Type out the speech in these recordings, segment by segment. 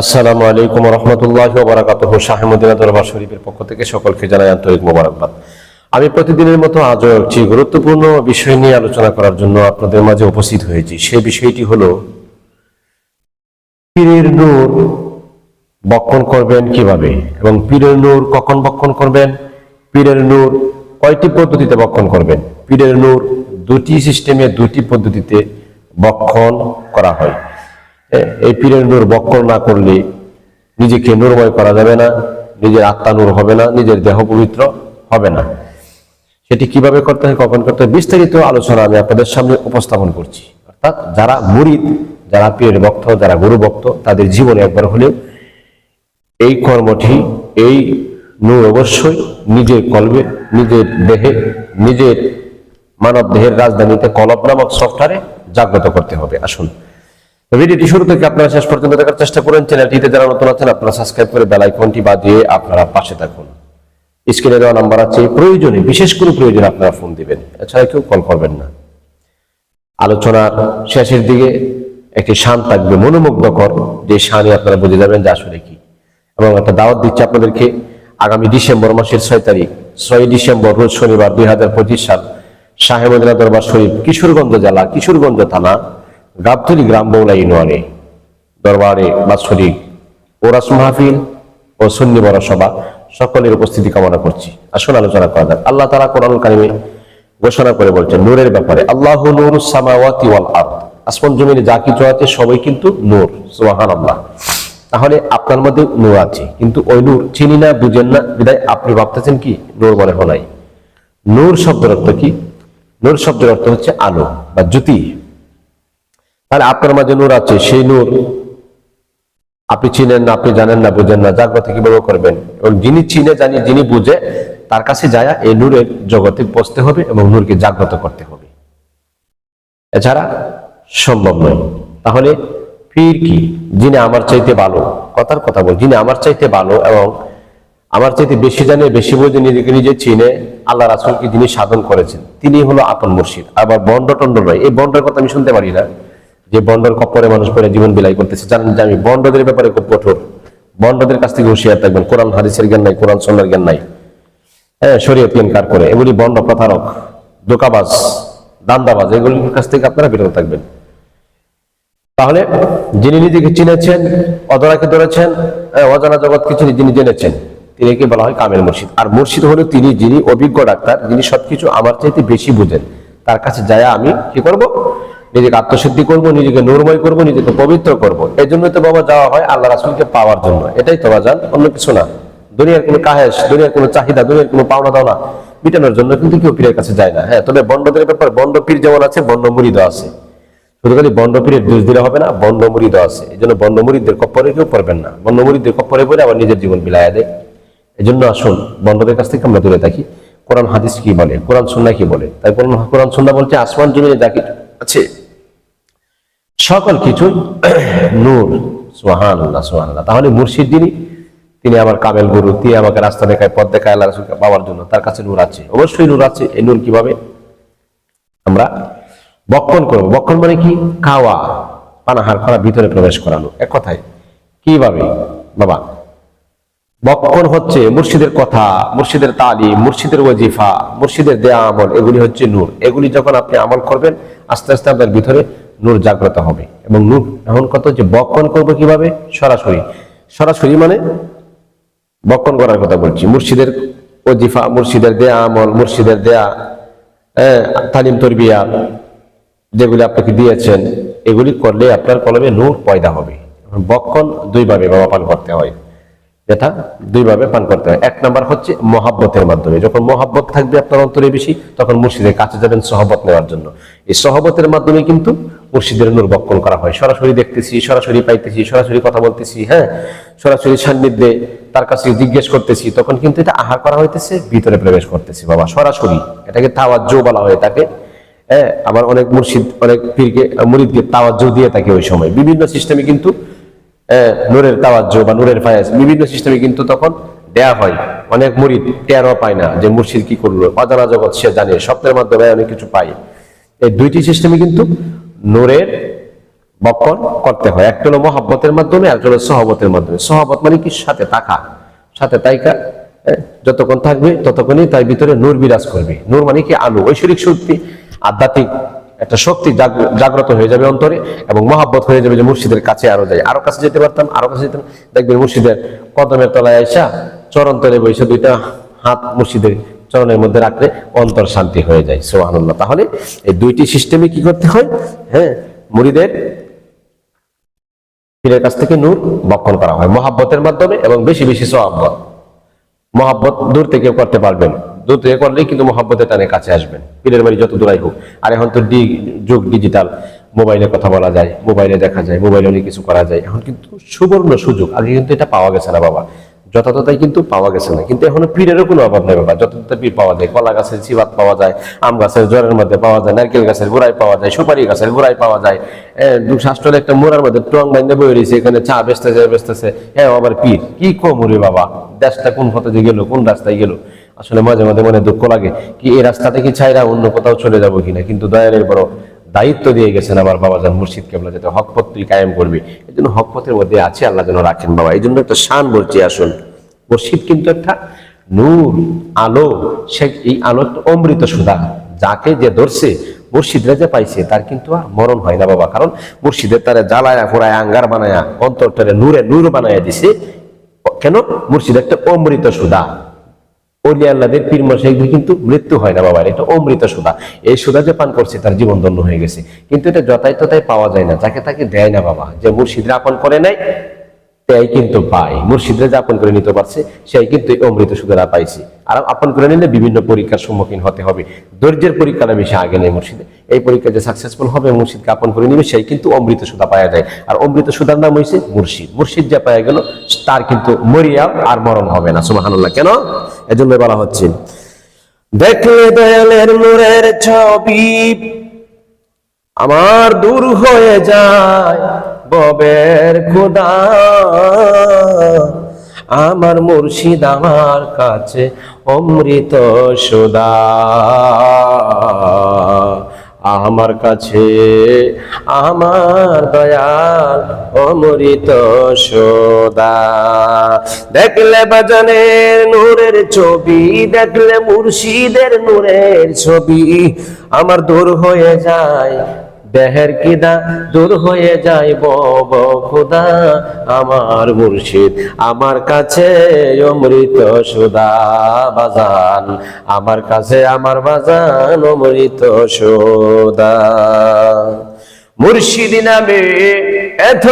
আসসালামু আলাইকুম রহমতুল্লাহ বারাকাত শাহেমুদ্দিনা দরবার শরীফের পক্ষ থেকে সকলকে জানাই আন্তরিক মোবারকবাদ। আমি প্রতিদিনের মতো আজও একটি গুরুত্বপূর্ণ বিষয় নিয়ে আলোচনা করার জন্য আপনাদের মাঝে উপস্থিত হয়েছি। সে বিষয়টি হলো, পীরের নূর বক্ষণ করবেন কীভাবে এবং পীরের নূর কখন বক্ষণ করবেন? পীরের নূর কয়টি পদ্ধতিতে বক্ষণ করবেন? পীরের নূর দুটি সিস্টেমে দুটি পদ্ধতিতে বক্ষণ করা হয়। এই পীরের নূর বক্ষণ না করলে নিজেকে নূরময় করা যাবে না, নিজের আত্মা নূর হবে না, নিজের দেহ পবিত্র হবে না। সেটি কীভাবে করতে হয়, কখন করতে হয়, বিস্তারিত আলোচনা আমি আপনাদের সামনে উপস্থাপন করছি। অর্থাৎ যারা মুরিদ, যারা পীরের ভক্ত, যারা গুরু ভক্ত, তাদের জীবনে একবার হলেও এই কর্মটি, এই নূর অবশ্যই নিজের কলবে, নিজের দেহে, নিজের মানব দেহের রাজধানীতে কলব নামক সফটওয়্যারে জাগ্রত করতে হবে। আসুন। ভিডিওটি শুরু থেকে আপনারা শেষ পর্যন্ত দেখার চেষ্টা করেন। চ্যানেলটিতে যারা নতুন আছেন, আপনারা সাবস্ক্রাইব করে বেল আইকনটি বাজিয়ে আপনারা পাশে থাকুন। স্ক্রিনে দেওয়া নাম্বার আছে, প্রয়োজনে, বিশেষ করে প্রয়োজনে আপনারা ফোন দিবেন। এছাড়া কেউ কল করবেন না। আলোচনার শেষের দিকে একটি শান থাকবে, মনোমুগ্ধকর। যে শানে আপনারা বুঝে যাবেন যে আসলে কি। এবং একটা দাওয়াত দিচ্ছে আপনাদেরকে, আগামী ডিসেম্বর মাসের ছয় তারিখ, ছয় ডিসেম্বর, রোজ শনিবার দুই হাজার পঁচিশ সাল শাহেমদিনা দরবার শরীফ, কিশোরগঞ্জ জেলা, কিশোরগঞ্জ থানা। গাবতলি গ্রাম বৌলা ইউনিয়নে, দরবারে বাৎসরিক ওরাস মাহফিল ও সুন্নি বড় সভা সকলের উপস্থিতি কামনা করছি। আসুন আলোচনা করা যাক। আল্লাহ তালা কোরআন কারিমে ঘোষণা করে বলছেন, নূরের ব্যাপারে আল্লাহ নূর সামাওয়াতি ওয়াল আরদ। আসমান জমিনে যা কিছু আছে সবাই কিন্তু নূর সুবহান আল্লাহ তাহলে আপনার মধ্যে নূর আছে, কিন্তু ওই নূর চিনি না, বুঝেন না, বিদায়। আপনি ভাবতেছেন কি? নূর মনে হলাই নূর শব্দের অর্থ কি? নূর শব্দের অর্থ হচ্ছে আলো বা জ্যোতি। তাহলে আপনার মাঝে নূর আছে, সেই নূর। আপনি চিনেন না, আপনি জানেন না, বুঝেন না জাগ্রত কীভাবে করবেন। এবং যিনি চিনে, জানি, যিনি বুঝে, তার কাছে যায় এই নূরের জগতে বসতে হবে এবং নূরকে জাগ্রত করতে হবে। এছাড়া সম্ভব নয়। তাহলে পীর কি? যিনি আমার চাইতে ভালো, কথার কথা বল। যিনি আমার চাইতে ভালো এবং আমার চাইতে বেশি জানে, বেশি বোঝে, নিজেকে নিজে চিনে, আল্লাহ রাসুলকে যিনি সাধন করেছেন তিনি হলো আপন মুর্শিদ। আবার বন্ড টন্ড নয়। এই বন্ডের কথা আমি শুনতে পারি না। যে বন্ডর কপ্পরে মানুষ পরে জীবন বিলাই করতেছে। জানেন যে আমি বন্ডদের ব্যাপারে খুব কঠোর। বন্ডদের কাছ থেকে হুঁশিয়ার থাকবেন। কোরআন হাদিসের জ্ঞান নাই কোরআন সন্ন্যার জ্ঞান নাই। হ্যাঁ শরীয়ত জ্ঞান কার এগুলি বন্ড প্রতারক দোকাবাজ দান্দাবাজ এগুলির কাছ থেকে আপনারা বিরত থাকবেন। তাহলে যিনি নিজেকে চিনেছেন অধরাকে ধরেছেন হ্যাঁ, অজানা জগৎ কিছু যিনি জেনেছেন তিনি কি বলা হয় কামেল মুর্শিদ। আর মুর্শিদ হলো তিনি যিনি অভিজ্ঞ ডাক্তার যিনি সবকিছু আমার চাইতে বেশি বুঝেন। তার কাছে যায় আমি কি করব? নিজেকে আত্মসিদ্ধি করব, নিজেকে নূরময় করব, নিজেকে পবিত্র করব। এই জন্যই তো বাবা যাওয়া হয় আল্লাহ রাসুলকে পাওয়ার জন্য। এটাই তো বাজান, অন্য কিছু না। দুনিয়ার কোনো কাহেস দুনিয়ার কোনো চাহিদা, দুনিয়ার কোনো পাওনা দাওনা মিটানোর জন্য কিন্তু কেউ পীরের কাছে যায় না। হ্যাঁ তবে বন্ডদের ব্যাপার, বন্ড পীর যেমন আছে, বন্ড মুড়িদও আছে। শুধু খালি বন্ডপীরের দোষ দিলে হবে না বন্ডমুরিদ আছে। এই জন্য বন্ড বন্ডমুরিদদের কপ্পরে কেউ পড়বেন না। বন্ড বন্ডমুরিদদের কপ্পরে পড়ে আবার নিজের জীবন বিলায় দেয়। এই জন্য আসুন বন্ডদের কাছ থেকে আমরা দূরে থাকি। কোরআন হাদিস কি বলে? কোরআন সুন্না কি বলে? তাই কোরআন কোরআন সুন্না বলছে, আসমান জমিনে যা কিছু আছে সকল কিছুই নূর সোহান আল্লাহ সোহান আল্লাহ তাহলে মুর্শিদ যিনি তিনি আমার কামেল গুরু, তিনি আমাকে রাস্তা দেখায়, পথ দেখায় আল্লাহ রাসুলকে পাওয়ার জন্য। তার কাছে নূর আছে। অবশ্যই নূর আছে। এই নূর কীভাবে? আমরা বক্ষণ করব। বক্ষণ মানে কি? খাওয়া, পানাহার করা, ভিতরে প্রবেশ করানো। এক কথায়, কীভাবে? বাবা, বক্ষণ হচ্ছে মুর্শিদের কথা, মুর্শিদের তালি মুর্শিদের ওজিফা মুর্শিদের দেয়া আমল, এগুলি হচ্ছে নূর। এগুলি যখন আপনি আমল করবেন, আস্তে আস্তে আপনার ভিতরে নূর জাগ্রত হবে। এবং নূর এখন কত যে বক্ষণ করব কীভাবে? সরাসরি। সরাসরি মানে বক্ষণ করার কথা বলছি। মুর্শিদের ওজিফা মুর্শিদের দেয়া আমল মুর্শিদের দেয়া হ্যাঁ, তালিম তরবিয়া যেগুলি আপনাকে দিয়েছেন এগুলি করলে আপনার কলমে নূর পয়দা হবে। বক্ষণ দুইভাবে বাবা পান করতে হয়। যেটা দুইভাবে পান করতে হয়। এক নাম্বার হচ্ছে মহাব্বতের মাধ্যমে। যখন মহাব্বত থাকবে আপনার অন্তরে বেশি তখন মুর্শিদের কাছে যাবেন সহবত নেওয়ার জন্য। এই সহবতের মাধ্যমে কিন্তু মুর্শিদের নূর বক্ষণ করা হয়। সরাসরি দেখতেছি, সরাসরি পাইতেছি, সরাসরি কথা বলতেছি হ্যাঁ? সরাসরি সান্নিধ্যে তার কাছে জিজ্ঞেস করতেছি, তখন কিন্তু এটা আহার করা হইতেছে, ভিতরে প্রবেশ করতেছি। বাবা, সরাসরি। এটাকে তাওয়াজ্জ বলা হয় তাকে। হ্যাঁ আবার অনেক মুর্শিদ, অনেক পীরকে, মুরিদকে তাওয়াজ্জ দিয়ে থাকে ওই সময়। বিভিন্ন সিস্টেমে কিন্তু নূরের তাওয়াজ্জ বা নূরের ফায়াজ, বিভিন্ন সিস্টেমে কিন্তু তখন দেয়া হয়। অনেক মুরিদ টেরও পায় না যে মুর্শিদ কি করল। অজানা জগৎ সে জানে। স্বপ্নের মাধ্যমে অনেক কিছু পায়। এই দুইটি সিস্টেমে কিন্তু নূরের বক্ষণ করতে হয়। একটা হলো মহাব্বতের মাধ্যমে একটা হলো সহবতের মাধ্যমে। সহবত মানে কি? সাথে থাকা। সাথে তাইকা যতক্ষণ থাকবে ততক্ষণই তার ভিতরে নূর বিরাজ করবে। নূর মানে কি? আলো। ঐশ্বরিক শক্তি, আধ্যাত্মিক একটা শক্তি জাগ- জাগ্রত হয়ে যাবে অন্তরে এবং মহাব্বত হয়ে যাবে যে মুর্শিদের কাছে আরও যাই। আরও কাছে যেতে পারতাম, আরও কাছে যেতাম। দেখবেন মুর্শিদের কদমের তলায় আইসা চরণ তলে বসে দুইটা হাত মুর্শিদের চরণের মধ্যে রাখলে অন্তর শান্তি হয়ে যায় সোহানুল্লাহ তাহলে এই দুইটি সিস্টেমে কি করতে হয়? হ্যাঁ মুড়িদের পীরের কাছ থেকে নূর বক্ষণ করা হয় মহাব্বতের মাধ্যমে এবং বেশি বেশি সোহাব্বত মহাব্বত দূর থেকে করতে পারবেন। দূর থেকে করলেই কিন্তু মহাব্বতের টানে কাছে আসবেন। পীরের বাড়ি যত দূরাই হোক। আর এখন তো ডি যুগ ডিজিটাল মোবাইলে কথা বলা যায়, মোবাইলে দেখা যায়, মোবাইলে অনেক কিছু করা যায়। এখন কিন্তু সুবর্ণ সুযোগ। আগে কিন্তু এটা পাওয়া গেছে না বাবা। যথাযথই কিন্তু পাওয়া গেছে না। কিন্তু এখনও পীরেরও কোনো অভাব নেই বাবা। যথাযথ পীর পাওয়া যায়, কলা গাছের চিবাত পাওয়া যায়, আম গাছের জ্বরের মধ্যে পাওয়া যায়, নারকেল গাছের গোড়ায় পাওয়া যায়, সুপারি গাছের গোড়ায় পাওয়া যায়। শাস্ত্রের একটা মোড়ার মধ্যে টং বাইন্দে বই রয়েছে এখানে চা বেচতেছে। বেচতেছে হ্যাঁ আবার পীর কি কমুরি বাবা? দেশটা কোন পথে গেল, কোন রাস্তায় গেল? আসলে মাঝে মাঝে মনে দুঃখ লাগে কি, এই রাস্তাতে কি ছাইরা অন্য কোথাও চলে যাব কিনা? কিন্তু দয়ালের বড় দায়িত্ব দিয়ে গেছেন আমার বাবা যান মুর্শিদ কেবলা যাতে হকপথ তুই কায়েম করবি। এই জন্য হকপথের মধ্যে আছে, আল্লাহ যেন রাখেন বাবা। এই জন্য একটা শান বলছি, আসুন। মুর্শিদ কিন্তু একটা নূর, আলো, সে এই আলো অমৃত সুধা যাকে যে ধরছে, মুর্শিদরা যে পাইছে, তার কিন্তু আর মরণ হয় না বাবা। কারণ মুর্শিদের তারা জ্বালায়া ফোড়ায় আঙ্গার বানায়া অন্তরটারে নূরে নূর বানায়া দিছে। কেন? মুর্শিদ একটা অমৃত সুধা আল্লাদের পীর কিন্তু মৃত্যু হয় না বাবার, এটা অমৃত সুধা এই সুধা যে পান করছে তার হয়ে গেছে। কিন্তু এটা যথাই তথায় পাওয়া যায় না, যাকে তাকে দেয় না বাবা। যে মুর্শিদরা আপন করে নাই, তাই কিন্তু পায়। মুর্শিদরা করে নিতে পারছে, সেই কিন্তু অমৃত পাইছে। আর আপন করে নিলে বিভিন্ন পরীক্ষার সম্মুখীন হতে হবে। ধৈর্যের পরীক্ষাটা বেশি আগে নেই মুর্শিদে। এই পরীক্ষা যে সাকসেসফুল হবে, মুর্শিদকে আপন করে নিবে, সেই কিন্তু অমৃত সুদা পাওয়া যায়। আর অমৃত সুদার নাম হয়েছে মুর্শিদ। মুর্শিদ যা পাওয়া গেল, তার কিন্তু মরিয়া আর মরণ হবে না। সুবহানাল্লাহ। কেন? এজন্য বলা হচ্ছে। দেখলে দয়ালের নূরের ছবি, আমার দূর হয়ে যায় ববের খোদা। আমার মুর্শিদ আমার কাছে অমৃত সুদা। আমার কাছে, আমার দয়াল অমৃত সদা। দেখলে বাজানের নূরের ছবি, দেখলে মুর্শিদের নূরের ছবি, আমার দূর হয়ে যায় দেহের কিদা দূর হয়ে যায় বব খুদা, আমার মুর্শিদ, আমার কাছে অমৃত সুদা বাজান, আমার কাছে আমার বাজান অমৃত সুদা। মুর্শিদ নামে এত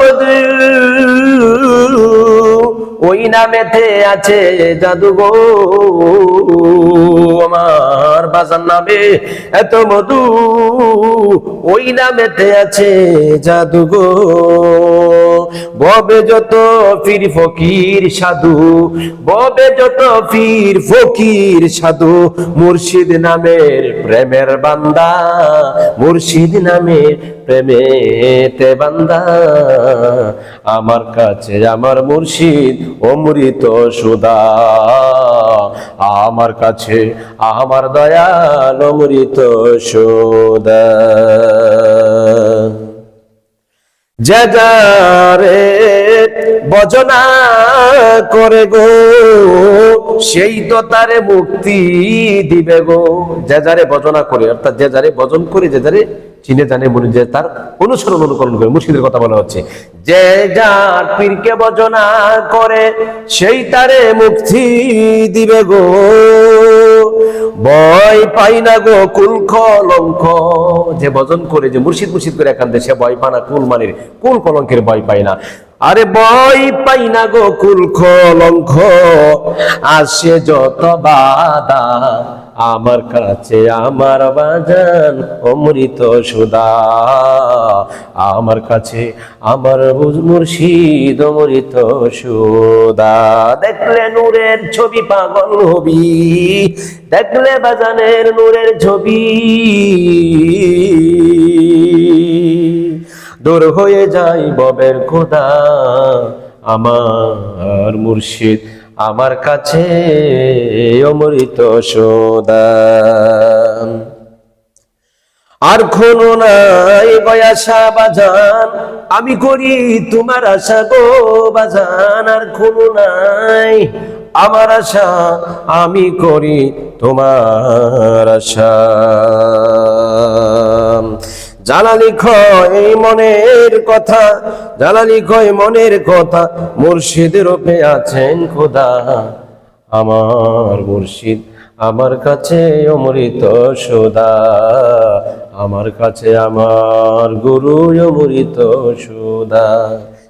মধু ওই নামেতে আছে জাদু গো আমার বাজার নামে এত মধু। ওই নামেতে আছে জাদু গো ববে যত পীর ফকির সাধু, ববে যত পীর ফকির সাধু, মুর্শিদ নামের প্রেমের বান্দা, মুর্শিদ নামের প্রেমেতে বান্দা। আমার কাছে আমার মুর্শিদ অমৃত সুদা, আমার কাছে আমার দয়াল অমৃত সুদা। যে বজনা করে গো, সেই তো তারে মুক্তি দিবে গো। যে যারে বজনা করে, অর্থাৎ যে যারে বজন করে, যে যারে চিনে জানে মনে যে তার অনুসরণ অনুকরণ করে, মুর্শিদের কথা বলা হচ্ছে। যে যার পীরকে বজনা করে, সেই তারে মুক্তি দিবে গো। ভয় পাই না গো, কুল কলঙ্ক। যে ভজন করে, যে মুর্শিদ মুর্শিদ করে একান্তে, সে ভয় পায় না কুল মানের। কুল কলঙ্কের ভয় পাই না। আরে বই পাই না গো কুল কলঙ্ক আসে যত বাদা আমার কাছে, আমার বাজান অমৃত সুদা। আমার কাছে, আমার মুর্শিদ অমৃত সুদা। দেখলে নূরের ছবি পাগল হবি, দেখলে বাজানের নূরের ছবি। দূর হয়ে যায় ববের খোদা, আমার মুর্শিদ, আমার কাছে অমৃত সোদা। আর কোনো নাই বয়াসা বাজান, আমি করি তোমার আশা গো বাজান। আর কোনো নাই আমার আশা, আমি করি তোমার আশা। জালালি খয় মনের কথা, জালালি খয় মনের কথা মুর্শিদ রূপে আছেন খোদা। আমার মুর্শিদ, আমার কাছে অমৃত সুদা। আমার কাছে আমার গুরু অমৃত সুদা।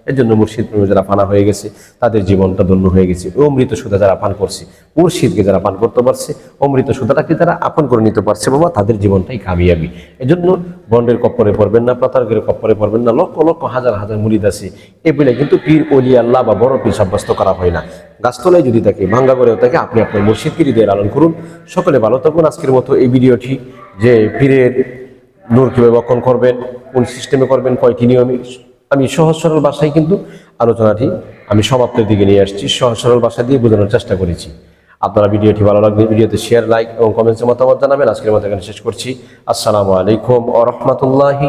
এর জন্য মুর্শিদ প্রেমে যারা পানা হয়ে গেছে, তাদের জীবনটা ধন্য হয়ে গেছে। অমৃত সুদা যারা পান করছে, মুর্শিদকে যারা পান করতে পারছে অমৃত সুদাটাকে যারা আপন করে নিতে পারছে, বাবা, তাদের জীবনটাই কামিয়াবি। এজন্য বন্ডের কপ্পরে পড়বেন না, প্রতারকের কপ্পরে পড়বেন না, লক্ষ লক্ষ হাজার হাজার মুরিদ আছে। এ বলে কিন্তু পীর অলি আল্লাহ বা বড় পীর সাব্যস্ত করা হয় না। গাছতলায় যদি থাকে ভাঙ্গা করেও থাকে, আপনি আপনার মুর্শিদকে হৃদয়ে লালন করুন। সকলে ভালো থাকুন। আজকের মতো এই ভিডিওটি যে পীরের নূর কীভাবে বক্ষণ করবেন, কোন সিস্টেমে করবেন, কয়টি নিয়মে আমি সহজ সরল ভাষায় কিন্তু আলোচনাটি আমি সমাপ্তের দিকে নিয়ে আসছি। সহজ সরল ভাষা দিয়ে বোঝানোর চেষ্টা করেছি। আপনারা ভিডিওটি ভালো লাগবে ভিডিওতে শেয়ার লাইক এবং কমেন্টসে মতামত জানাবেন। আজকের মতো এখানে শেষ করছি। আসসালামু আলাইকুম ও রহমতুল্লাহি